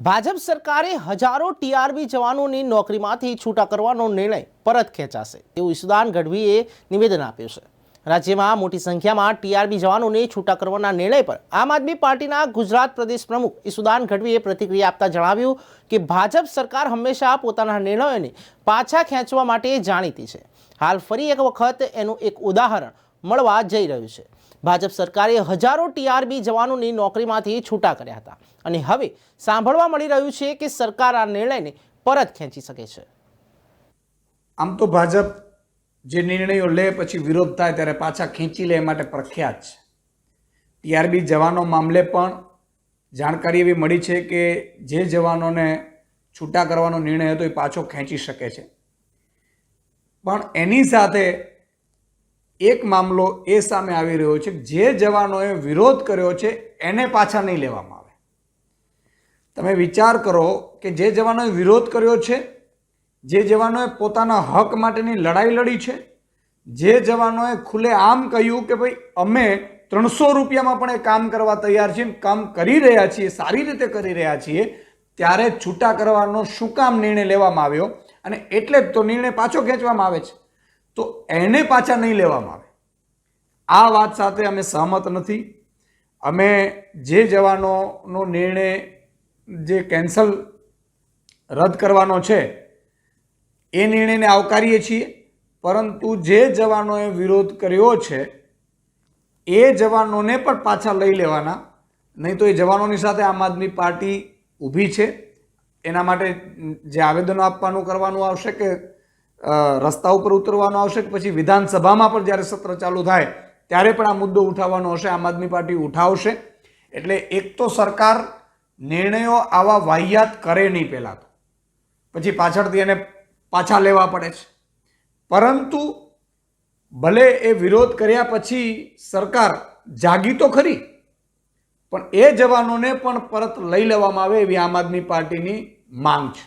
ભાજપ સરકારે હજારો ટીઆરબી જવાનોની નોકરીમાંથી છૂટા કરવાનો નિર્ણય પરત ખેંચાશે તેવું ઈસુદાન ગઢવીએ નિવેદન આપ્યું છે. રાજ્યમાં મોટી સંખ્યામાં ટીઆરબી જવાનોને છૂટા કરવાના નિર્ણય પર આમ આદમી પાર્ટીના ગુજરાત પ્રદેશ પ્રમુખ ઈસુદાન ગઢવીએ પ્રતિક્રિયા આપતા જણાવ્યું કે ભાજપ સરકાર હંમેશા પોતાના નિર્ણયોને પાછા ખેંચવા માટે જાણીતી છે. હાલ ફરી એક વખત એનું એક ઉદાહરણ મળવા જઈ રહ્યું છે. ભાજપ સરકારે હજારો ટીઆરબી જવાનોની નોકરીમાંથી છૂટા કર્યા હતા. અને હવે સાંભળવા મળી રહ્યું છે કે સરકાર આ નિર્ણયને પરત ખેંચી શકે છે. આમ તો ભાજપ જે નિર્ણયો લે પછી વિરોધ થાય ત્યારે પાછા ખેંચી લે એ માટે પ્રખ્યાત છે. ટીઆરબી જવાનો મામલે પણ જાણકારી એવી મળી છે કે જે જવાનોને છૂટા કરવાનો નિર્ણય હતો એ પાછો ખેંચી શકે છે. પણ એની સાથે એક મામલો એ સામે આવી રહ્યો છે જે જવાનોએ વિરોધ કર્યો છે, એને પાછા નહીં લેવામાં આવે. તમે વિચાર કરો કે જે જવાનોએ વિરોધ કર્યો છે, જે જવાનોએ પોતાના હક માટેની લડાઈ લડી છે, જે જવાનોએ ખુલ્લે આમ કહ્યું કે ભાઈ, અમે ત્રણસો રૂપિયામાં પણ એ કામ કરવા તૈયાર છીએ, કામ કરી રહ્યા છીએ, સારી રીતે કરી રહ્યા છીએ, ત્યારે છૂટા કરવાનો શું કામ નિર્ણય લેવામાં આવ્યો? અને એટલે જ તો નિર્ણય પાછો ખેંચવામાં આવે છે. તો એને પાછા નહીં લેવામાં આવે. આ વાત સાથે અમે સહમત નથી. અમે જે જવાનોનો નિર્ણય જે કેન્સલ રદ કરવાનો છે, એ નિર્ણયને આવકારીએ છીએ. પરંતુ જે જવાનોએ વિરોધ કર્યો છે, એ જવાનોને પણ પાછા લઈ લેવાના. નહીં તો એ જવાનોની સાથે આમ આદમી પાર્ટી ઊભી છે. એના માટે જે આવેદનો આપવાનું કરવાનું આવશે કે રસ્તા ઉપર ઉતરવાનો આવશે કે પછી વિધાનસભામાં પણ જ્યારે સત્ર ચાલુ થાય, ત્યારે પણ આ મુદ્દો ઉઠાવવાનો હશે, આમ આદમી પાર્ટી ઉઠાવશે. એટલે એક તો સરકાર નિર્ણયો આવા વાહિયાત કરે નહીં પહેલાં તો. પછી પાછળથી એને પાછા લેવા પડે છે. પરંતુ ભલે એ વિરોધ કર્યા પછી સરકાર જાગી તો ખરી, પણ એ જવાનોને પણ પરત લઈ લેવામાં આવે એવી આમ આદમી પાર્ટીની માંગ છે.